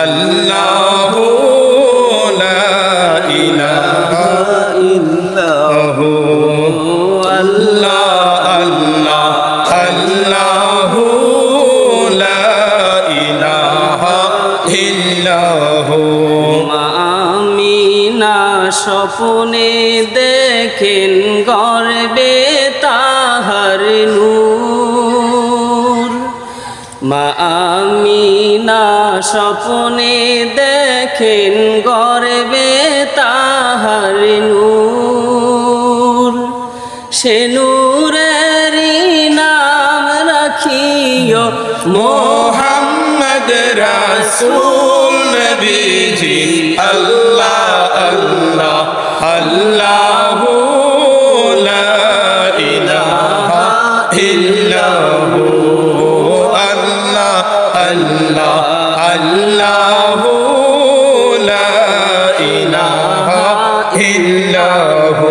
আল্লাহ আল্লাহ আমিনা স্বপনে দেখেন গর্বে তাহার মা আমিনা স্বপনে দেখেন গর্বে তাহার নূর। সে নূরেরই নাম রাখিও মোহাম্মদ রাসূল নবীজি। আল্লাহ আল্লাহ আল্লাহ লা ইলাহা ইল্লাহু আল্লাহ আল্লাহ আল্লাহ লা ইলাহা ইল্লাহু